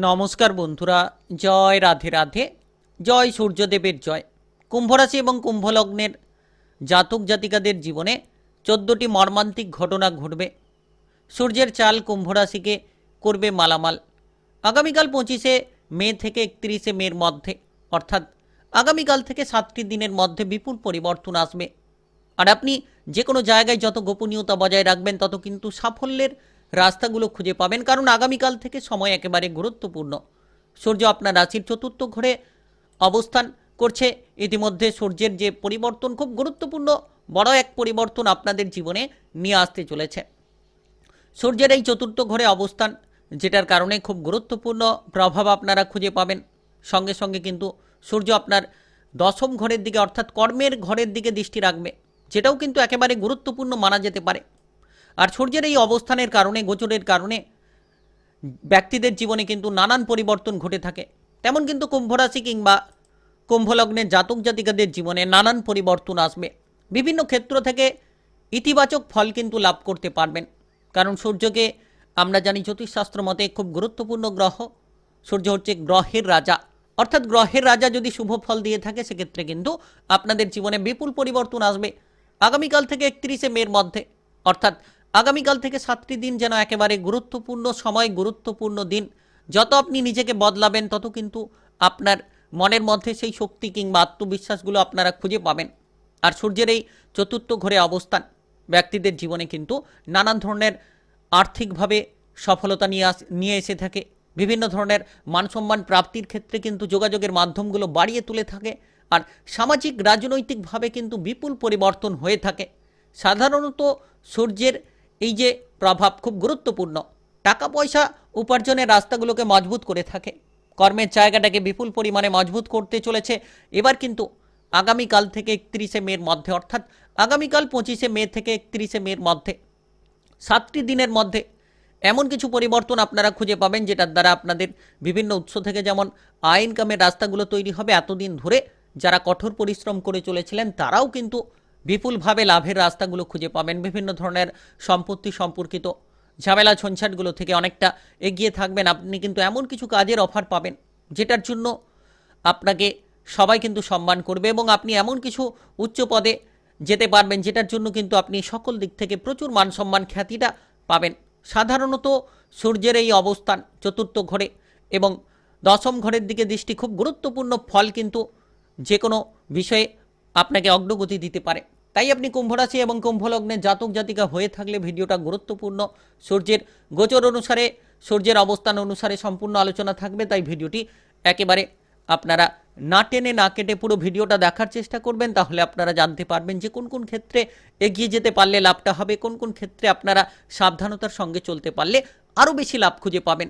নমস্কার বন্ধুরা, জয় রাধে রাধে, জয় সূর্যদেবের জয়। কুম্ভরাশি এবং কুম্ভলগ্নের জাতক জাতিকাদের জীবনে চোদ্দোটি মর্মান্তিক ঘটনা ঘটবে। সূর্যের চাল কুম্ভরাশিকে করবে মালামাল। আগামীকাল পঁচিশে মে থেকে একত্রিশে মের মধ্যে, অর্থাৎ আগামীকাল থেকে সাতটি দিনের মধ্যে বিপুল পরিবর্তন আসবে। আর আপনি যে কোনো জায়গায় যত গোপনীয়তা বজায় রাখবেন, তত কিন্তু সাফল্যের রাস্তাগুলো খুঁজে পাবেন, কারণ আগামীকাল থেকে সময় একেবারে গুরুত্বপূর্ণ। সূর্য আপনার রাশির চতুর্থ ঘরে অবস্থান করছে। ইতিমধ্যে সূর্যের যে পরিবর্তন, খুব গুরুত্বপূর্ণ, বড় এক পরিবর্তন আপনাদের জীবনে নিয়ে আসতে চলেছে। সূর্যের এই চতুর্থ ঘরে অবস্থান, যেটার কারণে খুব গুরুত্বপূর্ণ প্রভাব আপনারা খুঁজে পাবেন। সঙ্গে সঙ্গে কিন্তু সূর্য আপনার দশম ঘরের দিকে, অর্থাৎ কর্মের ঘরের দিকে দৃষ্টি রাখবে, যেটাও কিন্তু একেবারে গুরুত্বপূর্ণ মানা যেতে পারে। আর সূর্যের এই অবস্থানের কারণে, গোচরের কারণে ব্যক্তিদের জীবনে কিন্তু নানান পরিবর্তন ঘটে থাকে। তেমন কিন্তু কুম্ভরাশি কিংবা কুম্ভলগ্নের জাতক জাতিকাদের জীবনে নানান পরিবর্তন আসবে। বিভিন্ন ক্ষেত্র থেকে ইতিবাচক ফল কিন্তু লাভ করতে পারবেন। কারণ সূর্যকে আমরা জানি জ্যোতিষশাস্ত্র মতে খুব গুরুত্বপূর্ণ গ্রহ। সূর্য হচ্ছে গ্রহের রাজা। অর্থাৎ গ্রহের রাজা যদি শুভ ফল দিয়ে থাকে, সেক্ষেত্রে কিন্তু আপনাদের জীবনে বিপুল পরিবর্তন আসবে। আগামীকাল থেকে একত্রিশে মের মধ্যে, অর্থাৎ আগামীকাল থেকে সাতটি দিন যেন একেবারে গুরুত্বপূর্ণ সময়, গুরুত্বপূর্ণ দিন। যত আপনি নিজেকে বদলাবেন, তত কিন্তু আপনার মনের মধ্যে সেই শক্তি কিংবা আত্মবিশ্বাসগুলো আপনারা খুঁজে পাবেন। আর সূর্যের এই চতুর্থ ঘরে অবস্থান ব্যক্তিদের জীবনে কিন্তু নানান ধরনের আর্থিকভাবে সফলতা নিয়ে আস, নিয়ে এসে থাকে। বিভিন্ন ধরনের মানসম্মান প্রাপ্তির ক্ষেত্রে কিন্তু যোগাযোগের মাধ্যমগুলো বাড়িয়ে তুলে থাকে আর সামাজিক, রাজনৈতিকভাবে কিন্তু বিপুল পরিবর্তন হয়ে থাকে। সাধারণত সূর্যের এই যে প্রভাব খুব গুরুত্বপূর্ণ। টাকা পয়সা উপার্জনের রাস্তাগুলোকে মজবুত করে থাকে। কর্মের জায়গাটাকে বিপুল পরিমাণে মজবুত করতে চলেছে। এবার কিন্তু আগামীকাল থেকে একত্রিশে মের মধ্যে, অর্থাৎ আগামীকাল পঁচিশে মে থেকে একত্রিশে মের মধ্যে, সাতটি দিনের মধ্যে এমন কিছু পরিবর্তন আপনারা খুঁজে পাবেন যেটার দ্বারা আপনাদের বিভিন্ন উৎস থেকে যেমন আয় ইনকামের রাস্তাগুলো তৈরি হবে। এতদিন ধরে যারা কঠোর পরিশ্রম করে চলেছিলেন, তারাও কিন্তু বিপুলভাবে লাভের রাস্তাগুলো খুঁজে পাবেন বিভিন্ন ধরনের সম্পত্তি সম্পর্কিত ঝামেলা ঝঞ্ঝাটগুলো থেকে অনেকটা এগিয়ে থাকবেন। আপনি কিন্তু এমন কিছু কাজের অফার পাবেন, যেটার জন্য আপনাকে সবাই কিন্তু সম্মান করবে এবং আপনি এমন কিছু উচ্চ পদে যেতে পারবেন, যেটার জন্য কিন্তু আপনি সকল দিক থেকে প্রচুর মান সম্মান খ্যাতিটা পাবেন। সাধারণত সূর্যের এই অবস্থান চতুর্থ ঘরে এবং দশম ঘরের দিকে দৃষ্টি খুব গুরুত্বপূর্ণ ফল কিন্তু যে কোনো বিষয়ে আপনাকে অগ্রগতি দিতে পারে। তাই আপনি কুম্ভরাশি এবং কুম্ভলগ্নের জাতক জাতিকা হয়ে থাকলে ভিডিওটা গুরুত্বপূর্ণ। সূর্যের গোচর অনুসারে, সূর্যের অবস্থান অনুসারে সম্পূর্ণ আলোচনা থাকবে, তাই ভিডিওটি একেবারে আপনারা না টেনে, না কেটে পুরো ভিডিওটা দেখার চেষ্টা করবেন, তাহলে আপনারা জানতে পারবেন যে কোন কোন ক্ষেত্রে এগিয়ে যেতে পারলে লাভটা হবে, কোন কোন ক্ষেত্রে আপনারা সাবধানতার সঙ্গে চলতে পারলে আরও বেশি লাভ খুঁজে পাবেন।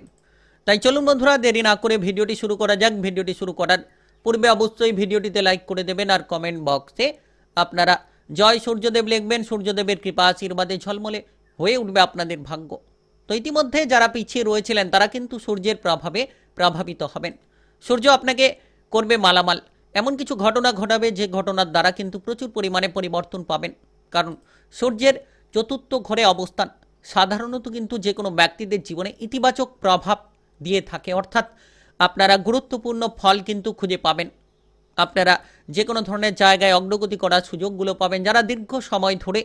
তাই চলুন বন্ধুরা, দেরি না করে ভিডিওটি শুরু করা যাক। ভিডিওটি শুরু করার পূর্বে অবশ্যই ভিডিওটিতে লাইক করে দেবেন আর কমেন্ট বক্সে আপনারা জয় সূর্যদেব লিখবেন, সূর্যদেবের কৃপা আশীর্বাদে ঝলমলে হয়ে উঠবে আপনাদের ভাগ্য। তো ইতিমধ্যে যারা পিছিয়ে রয়েছিলেন, তারা কিন্তু সূর্যের প্রভাবে প্রভাবিত হবেন। সূর্য আপনাকে করবে মালামাল। এমন কিছু ঘটনা ঘটাবে, যে ঘটনার দ্বারা কিন্তু প্রচুর পরিমাণে পরিবর্তন পাবেন। কারণ সূর্যের চতুর্থ ঘরে অবস্থান, সাধারণত কিন্তু যে কোনো ব্যক্তিদের জীবনে ইতিবাচক প্রভাব দিয়ে থাকে। অর্থাৎ আপনারা গুরুত্বপূর্ণ ফল কিন্তু খুঁজে পাবেন। আপনারা যে কোনো ধরনের জায়গায় অগ্রগতি করার সুযোগগুলো পাবেন যারা দীর্ঘ সময় ধরে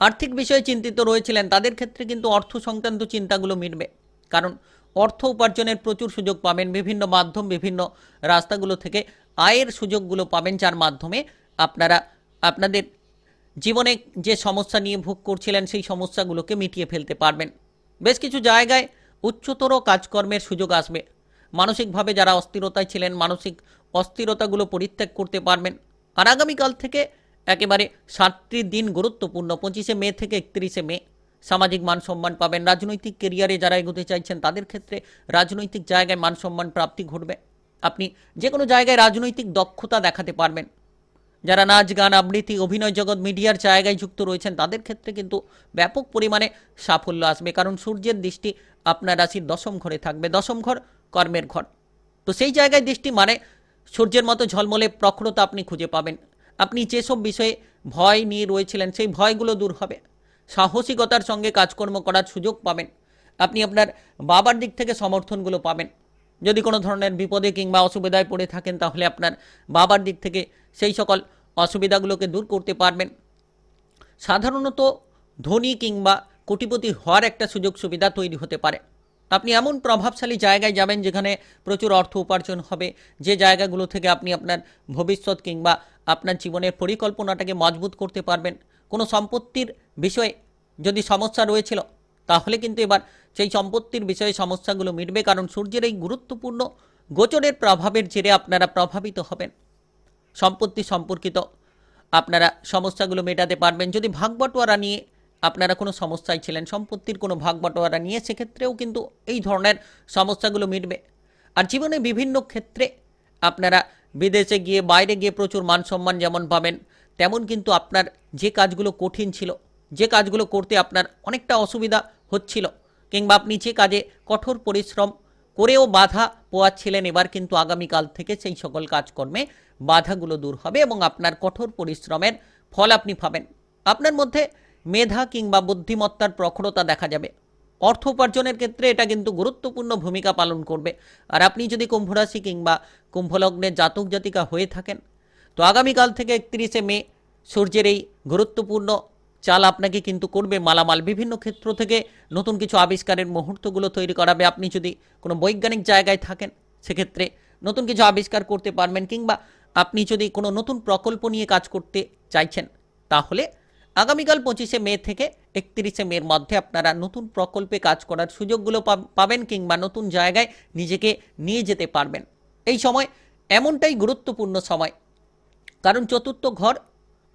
আর্থিক বিষয়ে চিন্তিত রয়েছিলেন, তাদের ক্ষেত্রে কিন্তু অর্থ সংক্রান্ত চিন্তাগুলো মিটবে। কারণ অর্থ উপার্জনের প্রচুর সুযোগ পাবেন, বিভিন্ন মাধ্যম, বিভিন্ন রাস্তাগুলো থেকে আয়ের সুযোগগুলো পাবেন, যার মাধ্যমে আপনারা আপনাদের জীবনে যে সমস্যা নিয়ে ভোগ করছিলেন, সেই সমস্যাগুলোকে মিটিয়ে ফেলতে পারবেন। বেশ কিছু জায়গায় উচ্চতর কাজকর্মের সুযোগ আসবে। মানসিকভাবে যারা অস্থিরতায় ছিলেন, মানসিক অস্থিরতাগুলো পরিত্যাগ করতে পারবেন। আর আগামীকাল থেকে একেবারে সাতটি দিন গুরুত্বপূর্ণ, পঁচিশে মে থেকে একত্রিশে মে। সামাজিক মান সম্মান পাবেন। রাজনৈতিক কেরিয়ারে যারা এগোতে চাইছেন, তাদের ক্ষেত্রে রাজনৈতিক জায়গায় মান সম্মান প্রাপ্তি ঘটবে। আপনি যে কোনো জায়গায় রাজনৈতিক দক্ষতা দেখাতে পারবেন। যারা নাচ, গান, আবৃত্তি, অভিনয় জগৎ, মিডিয়ার জায়গায় যুক্ত রয়েছেন, তাদের ক্ষেত্রে কিন্তু ব্যাপক পরিমাণে সাফল্য আসবে। কারণ সূর্যের দৃষ্টি আপনার রাশির দশম ঘরে থাকবে। দশম ঘর কর্মের ঘর। তো সেই জায়গায় দৃষ্টি মানে সূর্যের মতো ঝলমলে প্রখরতা আপনি খুঁজে পাবেন। আপনি যেসব বিষয়ে ভয় নিয়ে রয়েছিলেন, সেই ভয়গুলো দূর হবে। সাহসিকতার সঙ্গে কাজকর্ম করার সুযোগ পাবেন। আপনি আপনার বাবার দিক থেকে সমর্থনগুলো পাবেন। যদি কোনো ধরনের বিপদে কিংবা অসুবিধায় পড়ে থাকেন, তাহলে আপনার বাবার দিক থেকে সেই সকল অসুবিধাগুলোকে দূর করতে পারবেন। সাধারণত ধনী কিংবা কোটিপতি হওয়ার একটা সুযোগ সুবিধা তৈরি হতে পারে। আপনি এমন প্রভাবশালী জায়গায় যাবেন যেখানে প্রচুর অর্থ উপার্জন হবে। যে জায়গাগুলো থেকে আপনি আপনার ভবিষ্যৎ কিংবা আপনার জীবনের পরিকল্পনাটাকে মজবুত করতে পারবেন। কোনো সম্পত্তির বিষয়ে যদি সমস্যা রয়েছিল, তাহলে কিন্তু এবার সেই সম্পত্তির বিষয়ে সমস্যাগুলো মিটবে, কারণ সূর্যের এই গুরুত্বপূর্ণ গোচরের প্রভাবের জেরে আপনারা প্রভাবিত হবেন। সম্পত্তি সম্পর্কিত আপনারা সমস্যাগুলো মেটাতে পারবেন। যদি ভাগবটোয়ারা নিয়ে আপনারা কোনো সমস্যায় ছিলেন, সম্পত্তির কোনো ভাগ বাটোয়ারা নিয়ে, সেক্ষেত্রেও কিন্তু এই ধরনের সমস্যাগুলো মিটবে। আর জীবনে বিভিন্ন ক্ষেত্রে আপনারা বিদেশে গিয়ে, বাইরে গিয়ে প্রচুর মান সম্মান যেমন পাবেন, তেমন কিন্তু আপনার যে কাজগুলো কঠিন ছিল, যে কাজগুলো করতে আপনার অনেকটা অসুবিধা হচ্ছিল, কিংবা আপনি যে কাজে কঠোর পরিশ্রম করেও বাধা পোয়াচ্ছিলেন, এবার কিন্তু আগামীকাল থেকে সেই সকল কাজকর্মে বাধাগুলো দূর হবে এবং আপনার কঠোর পরিশ্রমের ফল আপনি পাবেন। আপনার মধ্যে মেধা কিংবা বুদ্ধিমত্তার প্রখরতা দেখা যাবে। অর্থ উপার্জনের ক্ষেত্রে এটা কিন্তু গুরুত্বপূর্ণ ভূমিকা পালন করবে। আর আপনি যদি কুম্ভরাশি কিংবা কুম্ভলগ্নের জাতক জাতিকা হয়ে থাকেন, তো আগামীকাল থেকে একত্রিশে মে সূর্যের এই গুরুত্বপূর্ণ চাল আপনাকে কিন্তু করবে মালামাল। বিভিন্ন ক্ষেত্র থেকে নতুন কিছু আবিষ্কারের মুহূর্তগুলো তৈরি করাবে। আপনি যদি কোনো বৈজ্ঞানিক জায়গায় থাকেন, সেক্ষেত্রে নতুন কিছু আবিষ্কার করতে পারবেন কিংবা আপনি যদি কোনো নতুন প্রকল্প নিয়ে কাজ করতে চাইছেন, তাহলে আগামীকাল পঁচিশে মে থেকে একত্রিশে মের মধ্যে আপনারা নতুন প্রকল্পে কাজ করার সুযোগগুলো পাবেন কিংবা নতুন জায়গায় নিজেকে নিয়ে যেতে পারবেন। এই সময় এমনটাই গুরুত্বপূর্ণ সময়। কারণ চতুর্থ ঘর,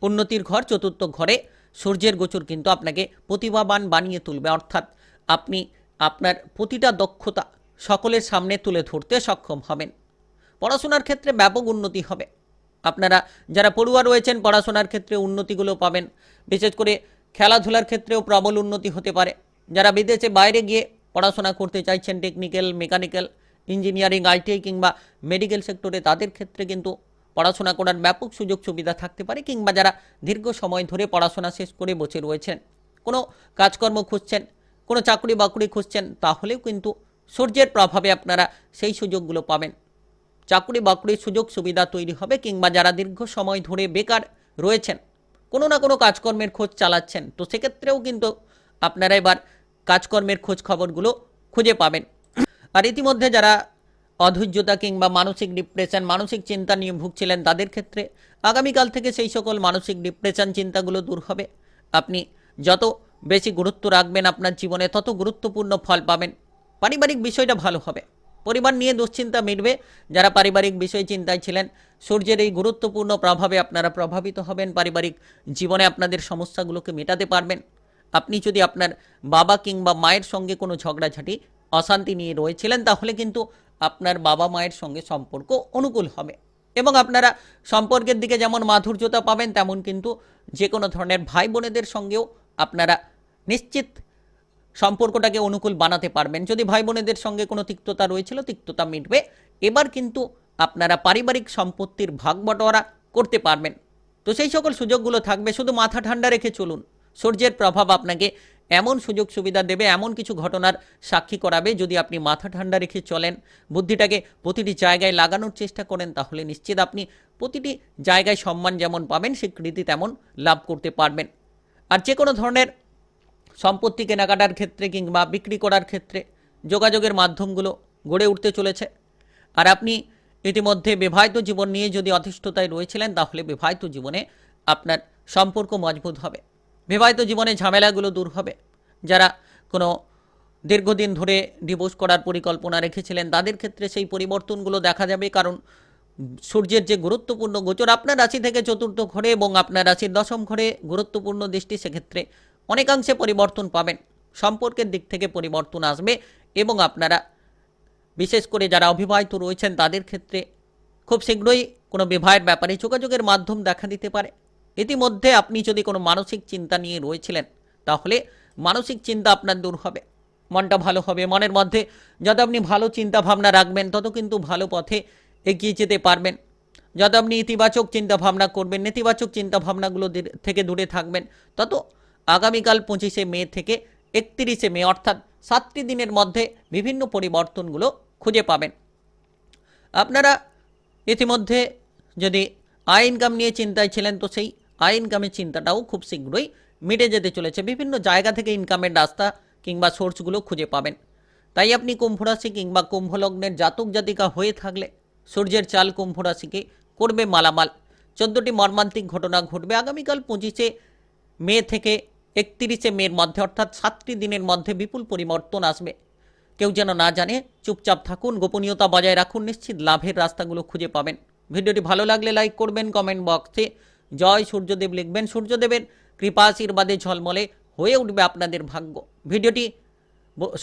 উন্নতির ঘর চতুর্থ ঘরে সূর্যের গোচর কিন্তু আপনাকে প্রতিভাবান বানিয়ে তুলবে। অর্থাৎ আপনি আপনার প্রতিটা দক্ষতা সকলের সামনে তুলে ধরতে সক্ষম হবেন। পড়াশোনার ক্ষেত্রে ব্যাপক উন্নতি হবে। আপনারা যারা পড়ুয়া রয়েছেন, পড়াশোনার ক্ষেত্রে উন্নতিগুলো পাবেন। বিশেষ করে খেলাধুলার ক্ষেত্রেও প্রবল উন্নতি হতে পারে। যারা বিদেশে বাইরে গিয়ে পড়াশোনা করতে চাইছেন টেকনিক্যাল মেকানিক্যাল ইঞ্জিনিয়ারিং আইটিআই কিংবা মেডিকেল সেক্টরে তাদের ক্ষেত্রে কিন্তু পড়াশোনা করার ব্যাপক সুযোগ সুবিধা থাকতে পারে কিংবা যারা দীর্ঘ সময় ধরে পড়াশোনা শেষ করে বসে রয়েছেন, কোনো কাজকর্ম খুঁজছেন, কোনো চাকরি বাকরি খুঁজছেন, তাহলেও কিন্তু সূর্যের প্রভাবে আপনারা সেই সুযোগগুলো পাবেন। চাকরি বাকরির সুযোগ সুবিধা তৈরি হবে কিংবা যারা দীর্ঘ সময় ধরে বেকার রয়েছেন, কোনো না কোনো কাজকর্মের খোঁজ চালাচ্ছেন, তো সেক্ষেত্রেও কিন্তু আপনারা এবার কাজকর্মের খোঁজ খবরগুলো খুঁজে পাবেন। আর ইতিমধ্যে যারা অধৈর্যতা কিংবা মানসিক ডিপ্রেশন, মানসিক চিন্তা নিয়ে ভুগছিলেন, তাদের ক্ষেত্রে আগামীকাল থেকে সেই সকল মানসিক ডিপ্রেশন চিন্তাগুলো দূর হবে। আপনি যত বেশি গুরুত্ব রাখবেন আপনার জীবনে, তত গুরুত্বপূর্ণ ফল পাবেন। পারিবারিক বিষয়টা ভালো হবে। পরিবার নিয়ে দুশ্চিন্তা মিটবে। যারা পারিবারিক বিষয় চিন্তায় ছিলেন, সূর্যের এই গুরুত্বপূর্ণ প্রভাবে আপনারা প্রভাবিত হবেন। পারিবারিক জীবনে আপনাদের সমস্যাগুলোকে মেটাতে পারবেন। আপনি যদি আপনার বাবা কিংবা মায়ের সঙ্গে কোনো ঝগড়াঝাটি, অশান্তি নিয়ে রয়েছিলেন, তাহলে কিন্তু আপনার বাবা মায়ের সঙ্গে সম্পর্ক অনুকূল হবে। এবং আপনারা সম্পর্কের দিকে যেমন মাধুর্যতা পাবেন, তেমন কিন্তু যে কোনো ধরনের ভাই বোনেদের সঙ্গেও আপনারা নিশ্চিত সম্পর্কটাকে অনুকূল বানাতে পারবেন। যদি ভাই বোনেদের সঙ্গে কোনো তিক্ততা রয়েছিল, তিক্ততা মিটবে। এবার কিন্তু আপনারা পারিবারিক সম্পত্তির ভাগ বটোয়ারা করতে পারবেন। তো সেই সকল সুযোগগুলো থাকবে। শুধু মাথা ঠান্ডা রেখে চলুন। সূর্যের প্রভাব আপনাকে এমন সুযোগ সুবিধা দেবে, এমন কিছু ঘটনার সাক্ষী করাবে, যদি আপনি মাথা ঠান্ডা রেখে চলেন, বুদ্ধিটাকে প্রতিটি জায়গায় লাগানোর চেষ্টা করেন, তাহলে নিশ্চিত আপনি প্রতিটি জায়গায় সম্মান যেমন পাবেন, স্বীকৃতি তেমন লাভ করতে পারবেন। আর যে কোনো ধরনের সম্পত্তি কেনাকাটার ক্ষেত্রে কিংবা বিক্রি করার ক্ষেত্রে যোগাযোগের মাধ্যমগুলো গড়ে উঠতে চলেছে। আর আপনি ইতিমধ্যে বিবাহিত জীবন নিয়ে যদি অধিষ্ঠতায় রয়েছিলেন, তাহলে বিবাহিত জীবনে আপনার সম্পর্ক মজবুত হবে। বিবাহিত জীবনে ঝামেলাগুলো দূর হবে। যারা কোনো দীর্ঘদিন ধরে ডিভোর্স করার পরিকল্পনা রেখেছিলেন, তাদের ক্ষেত্রে সেই পরিবর্তনগুলো দেখা যাবে। কারণ সূর্যের যে গুরুত্বপূর্ণ গোচর, আপনার রাশি থেকে চতুর্থ ঘরে এবং আপনার রাশির দশম ঘরে গুরুত্বপূর্ণ দৃষ্টি, সেক্ষেত্রে অনেকাংশে পরিবর্তন পাবেন। সম্পর্কের দিক থেকে পরিবর্তন আসবে এবং আপনারা, বিশেষ করে যারা অবিবাহিত রয়েছেন, তাদের ক্ষেত্রে খুব শীঘ্রই কোনো বিবাহের ব্যাপারে যোগাযোগের মাধ্যম দেখা দিতে পারে। ইতিমধ্যে আপনি যদি কোনো মানসিক চিন্তা নিয়ে রয়েছিলেন, তাহলে মানসিক চিন্তা আপনার দূর হবে। মনটা ভালো হবে, মনের মধ্যে যত আপনি ভালো চিন্তা ভাবনা রাখবেন, তত কিন্তু ভালো পথে এগিয়ে যেতে পারবেন। যত আপনি ইতিবাচক চিন্তা ভাবনা করবেন, নেতিবাচক চিন্তা ভাবনাগুলো থেকে দূরে থাকবেন, তত আগামীকাল পঁচিশে মে থেকে একত্রিশে মে, অর্থাৎ সাতটি দিনের মধ্যে বিভিন্ন পরিবর্তনগুলো খুঁজে পাবেন। আপনারা ইতিমধ্যে যদি আয় ইনকাম নিয়ে চিন্তায় ছিলেন, তো সেই আয় ইনকামের চিন্তাটাও খুব শীঘ্রই মিটে যেতে চলেছে। বিভিন্ন জায়গা থেকে ইনকামের রাস্তা কিংবা সোর্সগুলো খুঁজে পাবেন। তাই আপনি কুম্ভ রাশি কিংবা কুম্ভ লগ্নের জাতক জাতিকা হয়ে থাকলে সূর্যের চাল কুম্ভ রাশিকে করবে মালামাল। চোদ্দোটি মর্মান্তিক ঘটনা ঘটবে আগামীকাল পঁচিশে মে থেকে একত্রিশে মের মধ্যে, অর্থাৎ সাতটি দিনের মধ্যে বিপুল পরিবর্তন আসবে। কেউ যেন না জানে, চুপচাপ থাকুন, গোপনীয়তা বজায় রাখুন, নিশ্চিত লাভের রাস্তাগুলো খুঁজে পাবেন। ভিডিওটি ভালো লাগলে লাইক করবেন, কমেন্ট বক্সে জয় সূর্যদেব লিখবেন। সূর্যদেবের কৃপা আশীর্বাদে ঝলমলে হয়ে উঠবে আপনাদের ভাগ্য। ভিডিওটি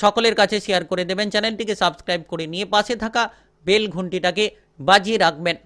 সকলের কাছে শেয়ার করে দেবেন, চ্যানেলটিকে সাবস্ক্রাইব করে নিয়ে পাশে থাকা বেল ঘন্টিটাকে বাজিয়ে রাখবেন।